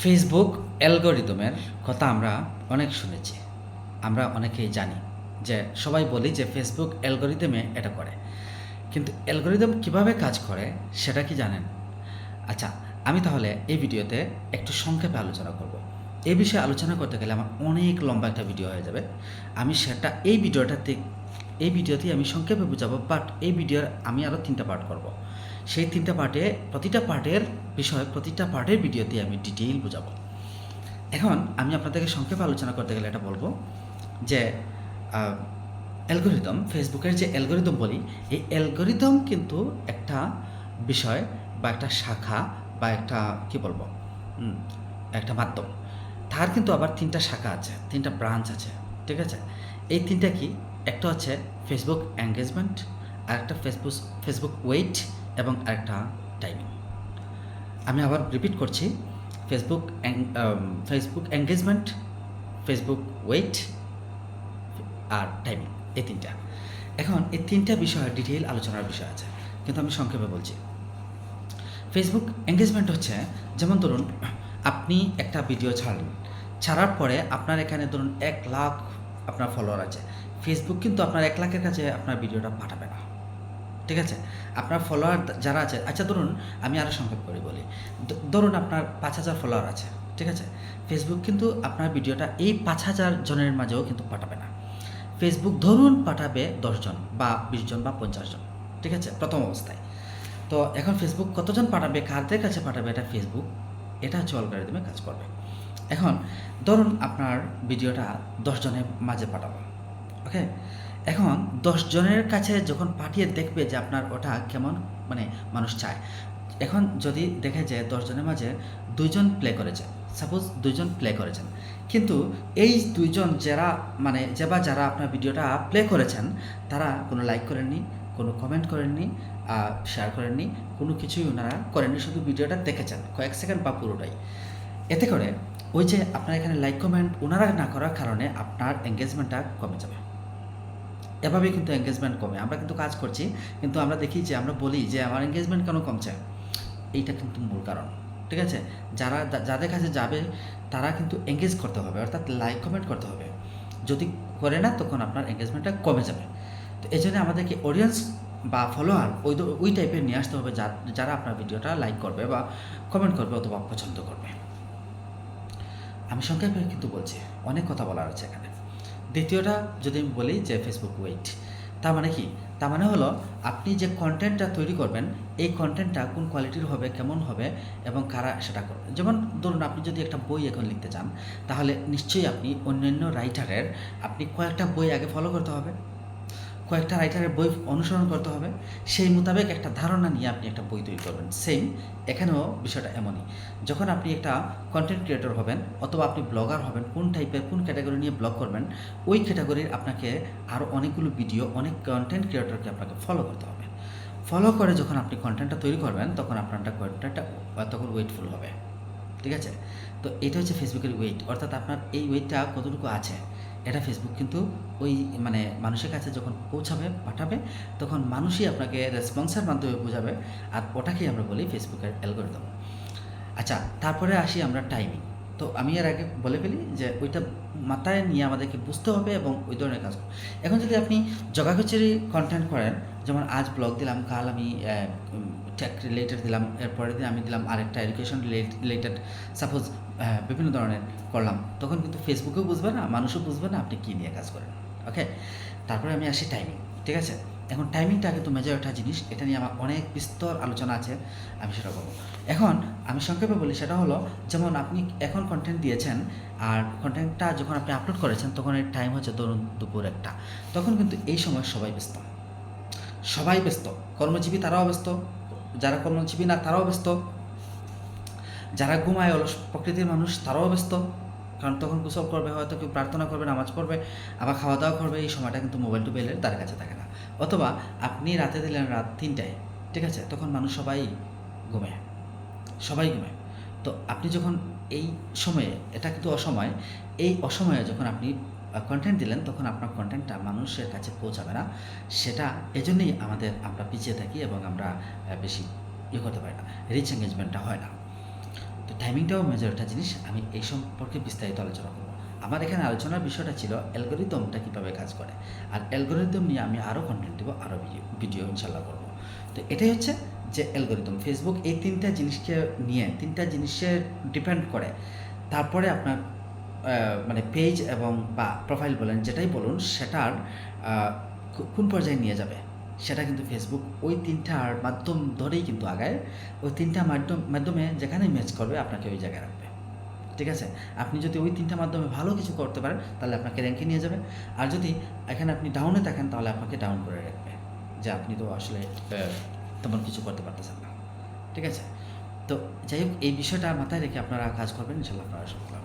Facebook অ্যালগোরিদমের কথা আমরা অনেক শুনেছি। আমরা অনেকেই জানি যে সবাই বলি যে ফেসবুক অ্যালগোরিদমে এটা করে। কিন্তু অ্যালগোরিদম কীভাবে কাজ করে সেটা কি জানেন? আচ্ছা আমি তাহলে এই ভিডিওতে একটু সংক্ষেপে আলোচনা করব। এই বিষয়ে আলোচনা করতে গেলে আমার অনেক লম্বা একটা ভিডিও হয়ে যাবে। আমি সেটা, এই ভিডিওটাতে, এই ভিডিওতেই আমি সংক্ষেপে বুঝাবো বাট এই ভিডিওর আমি আরও তিনটা পার্ট করব। সেই তিনটা পার্টে, প্রতিটা পার্টের বিষয়, প্রতিটা পার্টের ভিডিওতে আমি ডিটেইল বুঝাবো। এখন আমি আপনাদেরকে সংক্ষেপে আলোচনা করতে গেলে এটা বলব যে অ্যালগোরিদম ফেসবুকের যে অ্যালগোরিদম বলি, এই অ্যালগোরিদম কিন্তু একটা বিষয় বা একটা শাখা বা একটা, কি বলব একটা মাধ্যম। তার কিন্তু আবার তিনটা শাখা আছে, তিনটা ব্রাঞ্চ আছে, ঠিক আছে? এই তিনটা কি? একটা হচ্ছে ফেসবুক এঙ্গেজমেন্ট আর একটা ফেসবুক ফেসবুক ওয়েট এবং আরেকটা টাইমিং আমি আবার রিপিট করছি Facebook Facebook engagement Facebook weight আর টাইমিং এই তিনটা। এখন এই তিনটা বিষয় ডিটেইল আলোচনার বিষয় আছে, কিন্তু আমি সংক্ষেপে বলছি। ফেসবুক এঙ্গেজমেন্ট হচ্ছে, যেমন ধরুন, আপনি একটা ভিডিও ছাড়লেন, ছাড়ার পরে আপনার এখানে ধরুন এক লাখ আপনার ফলোয়ার আছে। ফেসবুক কিন্তু আপনার এক লাখের কাছে আপনার ভিডিওটা পাঠাবে না। ঠিক আছে? আপনার ফলোয়ার যারা আছে আচ্ছা ধরুন, আমি আরও সংক্ষেপ করে বলি। ধরুন আপনার পাঁচ হাজার ফলোয়ার আছে, ঠিক আছে? ফেসবুক কিন্তু আপনার ভিডিওটা এই পাঁচ হাজার জনের মাঝেও কিন্তু পাঠাবে না। ফেসবুক ধরুন পাঠাবে দশজন বা বিশ জন বা পঞ্চাশ জন, ঠিক আছে? প্রথম অবস্থায়। তো এখন ফেসবুক কতজন পাঠাবে কাদের কাছে পাঠাবে, এটা ফেসবুক এটা হচ্ছে অলগারিদমে কাজ করবে। এখন ধরুন আপনার ভিডিওটা দশজনের মাঝে পাঠাবো ওকে এখন জনের কাছে যখন পাঠিয়ে দেখবে যে আপনার ওটা কেমন মানে মানুষ চায়, এখন যদি দেখে যে দশ জনের মাঝে দুইজন প্লে করেছে সাপোজ দুইজন প্লে করেছেন, কিন্তু এই দুইজন যারা মানে যে বা যারা আপনার ভিডিওটা প্লে করেছেন, তারা কোনো লাইক করেননি, কোনো কমেন্ট করেননি শেয়ার করেননি, কোনো কিছুই ওনারা করেননি, শুধু ভিডিওটা দেখেছেন, কয়েক সেকেন্ড বা পুরোটাই। এতে করে ওই যে আপনার এখানে লাইক কমেন্ট ওনারা না করার কারণে আপনার এঙ্গেজমেন্টটা কমে যাবে। এভাবেই কিন্তু এঙ্গেজমেন্ট কমে। আমরা কিন্তু কাজ করছি, কিন্তু আমরা দেখি যে, আমরা বলি যে, আমার এঙ্গেজমেন্ট কেন কমছে? এইটা কিন্তু মূল কারণ, ঠিক আছে? যারা, যাদের কাছে যাবে, তারা কিন্তু এঙ্গেজ করতে হবে, অর্থাৎ লাইক কমেন্ট করতে হবে। যদি করে না, তখন আপনার এঙ্গেজমেন্টটা কমে যাবে। তো এই জন্য আমাদেরকে অডিয়েন্স বা ফলোয়ার ওই ওই টাইপের নিয়ে আসতে হবে যারা আপনার ভিডিওটা লাইক করবে বা কমেন্ট করবে অথবা পছন্দ করবে। আমি সংক্ষেপে কিন্তু বলছি, অনেক কথা বলার আছে এখানে। দ্বিতীয়টা যদি আমি বলি যে ফেসবুক ওয়েট তার মানে কি? তার মানে হলো আপনি যে কন্টেন্টটা তৈরি করবেন, এই কন্টেন্টটা কোন কোয়ালিটির হবে, কেমন হবে এবং কারা সেটা করবে? যেমন ধরুন আপনি যদি একটা বই এখন লিখতে চান, তাহলে নিশ্চয়ই আপনি অন্যান্য রাইটারের আপনি কয়েকটা বই আগে ফলো করতে হবে। কয়েকটা রাইটারের বই অনুসরণ করতে হবে। সেই মোতাবেক একটা ধারণা নিয়ে আপনি একটা বই তৈরি করবেন। সেম এখানেও বিষয়টা এমনই। যখন আপনি একটা কন্টেন্ট ক্রিয়েটর হবেন অথবা আপনি ব্লগার হবেন, কোন টাইপের কোন ক্যাটাগরি নিয়ে ব্লগ করবেন, ওই ক্যাটাগরির আপনাকে আরও অনেকগুলো ভিডিও অনেক কন্টেন্ট ক্রিয়েটরকে আপনাকে ফলো করতে হবে। ফলো করে যখন আপনি কন্টেন্টটা তৈরি করবেন, তখন আপনারটা কন্টেন্টটা তখন ওয়েটফুল হবে। ঠিক আছে? তো এটা হচ্ছে ফেসবুকের ওয়েট অর্থাৎ আপনার এই ওয়েটটা কতটুকু আছে? এটা ফেসবুক কিন্তু ওই মানে মানুষের কাছে যখন পৌঁছাবে, পাঠাবে, তখন মানুষই আপনাকে রেসপন্সের মাধ্যমে বোঝাবে, আর ওটাকেই আমরা বলি ফেসবুকের অ্যালগোরিদম আচ্ছা তারপরে আসি আমরা টাইমিং তো আমি এর আগে বলে ফেলি যে ওইটা মাথায় নিয়ে আমাদেরকে বুঝতে হবে এবং ওই ধরনের কাজ এখন যদি আপনি জগাখচেরি কন্টেন্ট করেন, যেমন আজ ব্লগ দিলাম, কাল আমি টেক রিলেটেড দিলাম, এরপরের দিন আমি দিলাম আরেকটা এডুকেশন রিলেটেড সাপোজ বিভিন্ন ধরনের করলাম। তখন কিন্তু ফেসবুকেও বুঝবে না, মানুষও বুঝবে না আপনি কী নিয়ে কাজ করেন ওকে তারপরে আমি আসি টাইমিং ঠিক আছে? এখন টাইমিংটা কিন্তু মেজর একটা জিনিস, এটা নিয়ে আমার অনেক বিস্তর আলোচনা আছে, আমি সেটা বলব। এখন আমি সংক্ষেপে বলি, সেটা হলো, যেমন আপনি এখন কন্টেন্ট দিয়েছেন, আর কন্টেন্টটা যখন আপনি আপলোড করেছেন, তখন এর টাইম হচ্ছে ধরুন দুপুর একটা। তখন কিন্তু এই সময় সবাই ব্যস্ত। সবাই ব্যস্ত, কর্মজীবী তারাও ব্যস্ত যারা কর্মজীবী না, তারাও ব্যস্ত। যারা ঘুমায়, অলস প্রকৃতির মানুষ, তারাও ব্যস্ত। কারণ তখন গোসল করবে, হয়তো কেউ প্রার্থনা করবে, নামাজ পড়বে, আবার খাওয়া দাওয়া করবে, এই সময়টা কিন্তু মোবাইল টোবাইলের তার কাছে থাকে না। অথবা আপনি রাতে দিলেন রাত তিনটায়, ঠিক আছে? তখন মানুষ সবাই ঘুমে সবাই ঘুমে তো আপনি যখন এই সময়ে, এটা কিন্তু অসময়, এই অসময়ে যখন আপনি কন্টেন্ট দিলেন, তখন আপনার কন্টেন্টটা মানুষের কাছে পৌঁছাবে না। সেটা এজন্যই আমাদের, আমরা পিছিয়ে থাকি এবং আমরা বেশি ইয়ে করতে পারি না রিচ এঙ্গেজমেন্টটা হয় না। তো টাইমিংটাও মেজর একটা জিনিস, আমি এই সম্পর্কে বিস্তারিত আলোচনা করব। আমার এখানে আলোচনার বিষয়টা ছিল অ্যালগোরিদমটা কীভাবে কাজ করে। আর অ্যালগোরিদম নিয়ে আমি আরও কন্টেন্ট দেবো আরও ভিডিও ভিডিও ইনশাল্লাহ করব। তো এটাই হচ্ছে যে অ্যালগোরিদম। ফেসবুক এই তিনটা জিনিসকে নিয়ে, তিনটা জিনিসের ডিপেন্ড করে। তারপরে আপনার মানে পেজ এবং বা প্রোফাইল বলেন, যেটাই বলুন, সেটার কোন পর্যায়ে নিয়ে যাবে? সেটা কিন্তু ফেসবুক ওই তিনটার মাধ্যম ধরেই কিন্তু আগায়। ওই তিনটা মাধ্যম, মাধ্যমে যেখানে ম্যাচ করবে, আপনাকে ওই জায়গায় রাখবে। ঠিক আছে? আপনি যদি ওই তিনটা মাধ্যমে ভালো কিছু করতে পারেন, তাহলে আপনাকে র্যাঙ্কে নিয়ে যাবে। আর যদি এখানে আপনি ডাউনে থাকেন, তাহলে আপনাকে ডাউন করে রাখবে। যে আপনি তো আসলে তেমন কিছু করতে পারতেছেন না। ঠিক আছে? তো যাই হোক, এই বিষয়টা মাথায় রেখে আপনারা কাজ করবেন ইনশাল্লাহ আপনারা।